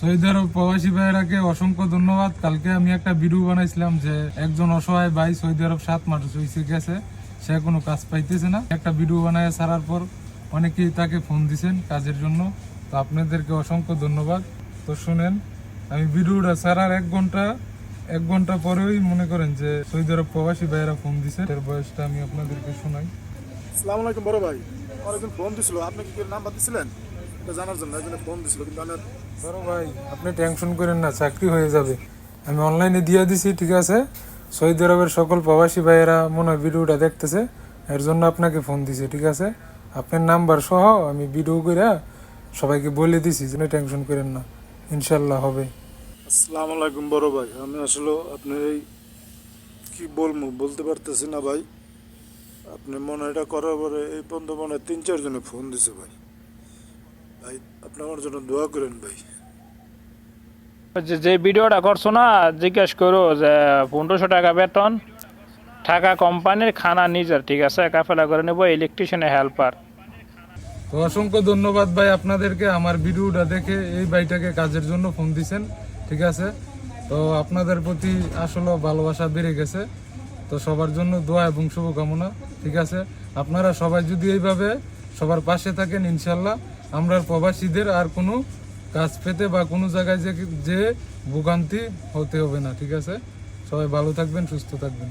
Saudi আরব প্রবাসী ভাইয়েরাকে অসংখ্য ধন্যবাদ। কালকে আমি একটা ভিডিও বানাইছিলাম যে একজন অসহায় ভাই সৌদি আরব সাত মাস হয়েছে গেছে, সে কোনো কাজ পাইতেছে না। একটা ভিডিও বানায় ছাড়ার পর অনেকেই তাকে ফোন দিছেন কাজের জন্য। তো আপনাদেরকে অসংখ্য ধন্যবাদ। তো শুনেন, আমি ভিডিওটা ছাড়ার এক ঘণ্টা এক ঘণ্টা পরেই মনে করেন যে সৌদি আরব প্রবাসী ভাইয়েরা ফোন দিছে। এর বয়সটা আমি আপনাদেরকে শোনাই। আসসালামু আলাইকুম বড় ভাই। আমার একজন ফোন দিছিল। আপনি কি নাম্বার দিছিলেন? জানার জন্য একজন ফোন দিছিল কিন্তু আমার বড় ভাই আপনি টেনশন করেন না চাকরি হয়ে যাবে। আমি অনলাইনে দিয়ে দিছি ঠিক আছে? সৌদি আরবের সকল প্রবাসী ভাইয়েরা মনে হয় ভিডিওটা দেখতেছে এর জন্য আপনাকে ফোন দিছে ঠিক আছে? আপনার নাম্বার সহ আমি ভিডিও করে সবাইকে বলে দিছি যেন টেনশন করেন না। ইনশাল্লাহ হবে। আসসালামু আলাইকুম বড় ভাই। আমি আসলে আপনি এই কি বলব বলতে পারতেছি না ভাই। আপনি মনে হয় এটা করার পরে এই পর্যন্ত মনে হয় তিন চারজনে ফোন দিছে ভাই। ভাই আপনি আমার জন্য দোয়া করেন ভাই। যে ভিডিওটা করছ না জিজ্ঞেস করো যে পনেরোশো টাকা বেতন টাকা কোম্পানির খানা নিজের ঠিক আছে? কাফেলা করে নেব ইলেকট্রিশিয়ানের হেল্পার তো অসংখ্য ধন্যবাদ ভাই আপনাদেরকে আমার ভিডিওটা দেখে এই ভাইটাকে কাজের জন্য ফোন দিছেন ঠিক আছে? তো আপনাদের প্রতি আসলে ভালোবাসা বেড়ে গেছে তো সবার জন্য দোয়া এবং শুভকামনা ঠিক আছে? আপনারা সবাই যদি এইভাবে সবার পাশে থাকেন ইনশাল্লাহ আমরা প্রবাসীদের আর কোনো কাজ পেতে বা কোনো জায়গায় যে যে ভোগান্তি হতে হবে না, ঠিক আছে? সবাই ভালো থাকবেন, সুস্থ থাকবেন।